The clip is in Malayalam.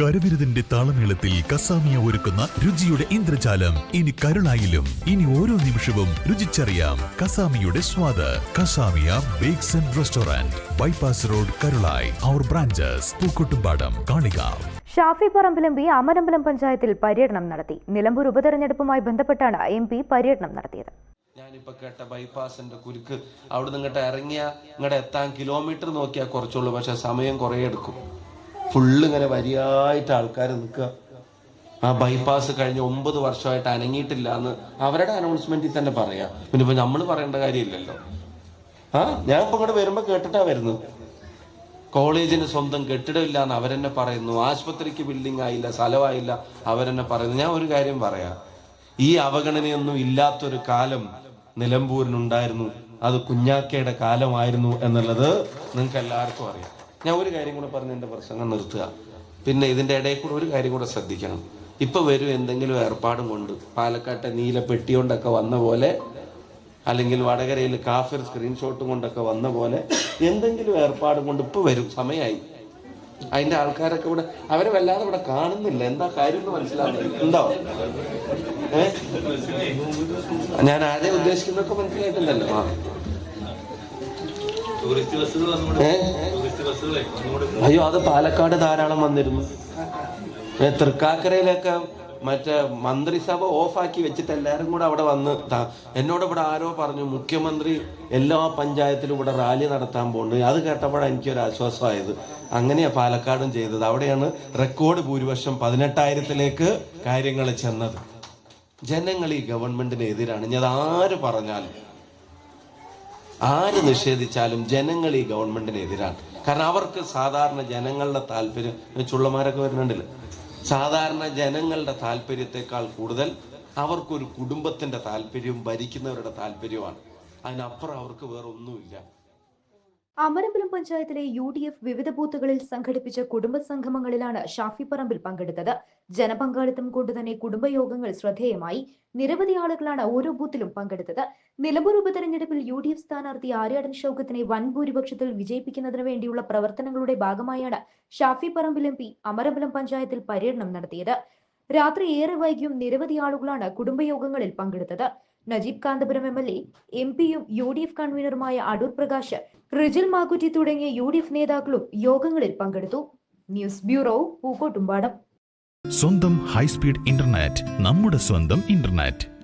കരവിരുതിന്റെ താളമേളത്തിൽ കസാമിയ ഒരുക്കുന്ന രുചിയുടെ ഇന്ദ്രജാലം. ഇനി കരുളായിലും ഇനി ഓരോ നിമിഷവും രുചിച്ചറിയാം കസാമിയുടെ സ്വാദ്. Kasamiya bakes and restaurant bypass road Karulai. Our branches Pookkottumpadam Kalikavu. Shafi പറമ്പിലും പി അമരമ്പലം പഞ്ചായത്തിൽ പര്യടനം നടത്തി. നിലമ്പൂർ ഉപതെരഞ്ഞെടുപ്പുമായി ബന്ധപ്പെട്ടാണ് എം പി പര്യടനം നടത്തിയത്. ഞാനിപ്പോ കേട്ട ബൈപ്പാസിന്റെ കുരുക്ക് അവിടെ നിങ്ങട്ട് ഇറങ്ങിയ ഇങ്ങോട്ട് എത്താൻ കിലോമീറ്റർ നോക്കിയാൽ കുറച്ചുള്ളൂ പക്ഷെ സമയം കുറേ എടുക്കും. ഫുള്ള് ഇങ്ങനെ വരിയായിട്ട് ആൾക്കാർ നിൽക്കുക. ആ ബൈപ്പാസ് കഴിഞ്ഞ ഒമ്പത് വർഷമായിട്ട് അനങ്ങിയിട്ടില്ല എന്ന് അവരുടെ അനൗൺസ്മെന്റിൽ തന്നെ പറയാം. പിന്നെ ഇപ്പൊ നമ്മൾ പറയേണ്ട കാര്യമില്ലല്ലോ. ആ ഞാൻ ഇപ്പൊ ഇങ്ങോട്ട് വരുമ്പോ കേട്ടിട്ടാ വരുന്നു കോളേജിന് സ്വന്തം കെട്ടിടമില്ല എന്ന് അവരെന്നെ പറയുന്നു. ആശുപത്രിക്ക് ബിൽഡിംഗ് ആയില്ല സ്ഥലമായില്ല അവരെന്നെ പറയുന്നു. ഞാൻ ഒരു കാര്യം പറയാം. ഈ അവഗണനയൊന്നും ഇല്ലാത്തൊരു കാലം നിലമ്പൂരിനുണ്ടായിരുന്നു അത് കുഞ്ഞാക്കയുടെ കാലമായിരുന്നു എന്നുള്ളത് നിങ്ങൾക്ക് എല്ലാവർക്കും അറിയാം. ഞാൻ ഒരു കാര്യം കൂടെ പറഞ്ഞ് എന്റെ പ്രസംഗം നിർത്തുക. പിന്നെ ഇതിന്റെ ഇടയിൽ കൂടെ ഒരു കാര്യം കൂടെ ശ്രദ്ധിക്കണം. ഇപ്പൊ വരും എന്തെങ്കിലും ഏർപ്പാടും കൊണ്ട് പാലക്കാട്ടെ നീല പെട്ടി കൊണ്ടൊക്കെ വന്ന പോലെ അല്ലെങ്കിൽ വടകരയിൽ കാഫിർ സ്ക്രീൻഷോട്ടും കൊണ്ടൊക്കെ വന്ന പോലെ എന്തെങ്കിലും ഏർപ്പാടും കൊണ്ട് ഇപ്പൊ വരും. സമയമായി അതിന്റെ ആൾക്കാരൊക്കെ ഇവിടെ അവരെ വല്ലാതെ ഇവിടെ കാണുന്നില്ല. എന്താ കാര്യം എന്ന് മനസ്സിലാവുന്നില്ല. ഉണ്ടോ? ഏഹ് ഞാൻ ആരെ ഉദ്ദേശിക്കുന്നൊക്കെ മനസ്സിലായിട്ടുണ്ടല്ലോ. ആ. ഏ? അയ്യോ അത് പാലക്കാട് ധാരാളം വന്നിരുന്നു. തൃക്കാക്കരയിലൊക്കെ മറ്റേ മന്ത്രിസഭ ഓഫാക്കി വെച്ചിട്ട് എല്ലാവരും കൂടെ അവിടെ വന്ന് എന്നോട് ഇവിടെ ആരോ പറഞ്ഞു മുഖ്യമന്ത്രി എല്ലാ പഞ്ചായത്തിലും ഇവിടെ റാലി നടത്താൻ പോകുന്നുണ്ട് അത് കേട്ടപ്പോഴാണ് എനിക്കൊരു ആശ്വാസമായത് അങ്ങനെയാ പാലക്കാടും ചെയ്തത്. അവിടെയാണ് റെക്കോർഡ് ഭൂരിപക്ഷം പതിനെട്ടായിരത്തിലേക്ക് കാര്യങ്ങൾ ചെന്നത്. ജനങ്ങൾ ഈ ഗവൺമെന്റിന് എതിരാണ്. ഇനി അത് ആര് പറഞ്ഞാലും ആര് നിഷേധിച്ചാലും ജനങ്ങൾ ഈ ഗവൺമെന്റിന് എതിരാണ്. കാരണം അവർക്ക് സാധാരണ ജനങ്ങളുടെ താല്പര്യം ചുള്ളമാരൊക്കെ വരുന്നുണ്ടല്ലോ. സാധാരണ ജനങ്ങളുടെ താല്പര്യത്തെക്കാൾ കൂടുതൽ അവർക്കൊരു കുടുംബത്തിന്റെ താല്പര്യവും ഭരിക്കുന്നവരുടെ താല്പര്യവുമാണ്. അതിനപ്പുറം അവർക്ക് വേറെ ഒന്നുമില്ല. അമരമ്പലം പഞ്ചായത്തിലെ യു ഡി എഫ് വിവിധ ബൂത്തുകളിൽ സംഘടിപ്പിച്ച കുടുംബ സംഗമങ്ങളിലാണ് ഷാഫി പറമ്പിൽ പങ്കെടുത്തത്. ജനപങ്കാളിത്തം കൊണ്ട് തന്നെ കുടുംബയോഗങ്ങൾ ശ്രദ്ധേയമായി. നിരവധി ആളുകളാണ് ഓരോ ബൂത്തിലും പങ്കെടുത്തത്. നിലമ്പൂർ ഉപതെരഞ്ഞെടുപ്പിൽ യു ഡി എഫ് സ്ഥാനാർത്ഥി ആര്യാടൻ ഷൌക്കത്തിനെ വൻ ഭൂരിപക്ഷത്തിൽ വിജയിപ്പിക്കുന്നതിന് വേണ്ടിയുള്ള പ്രവർത്തനങ്ങളുടെ ഭാഗമായാണ് ഷാഫി പറമ്പിൽ എം പി അമരമ്പലം പഞ്ചായത്തിൽ പര്യടനം നടത്തിയത്. രാത്രി ഏറെ വൈകിയും നിരവധി ആളുകളാണ് കുടുംബയോഗങ്ങളിൽ പങ്കെടുത്തത്. Najeeb Kanthapuram M L A M പിയും യു ഡി എഫ് കൺവീനറുമായ അടൂർ പ്രകാശ് റിജിൽ മാക്കുറ്റി തുടങ്ങിയ യു ഡി എഫ് നേതാക്കളും യോഗങ്ങളിൽ പങ്കെടുത്തു. News bureau Pookkottumpadam. സ്വന്തം ഹൈസ്പീഡ് ഇന്റർനെറ്റ് നമ്മുടെ സ്വന്തം ഇന്റർനെറ്റ്.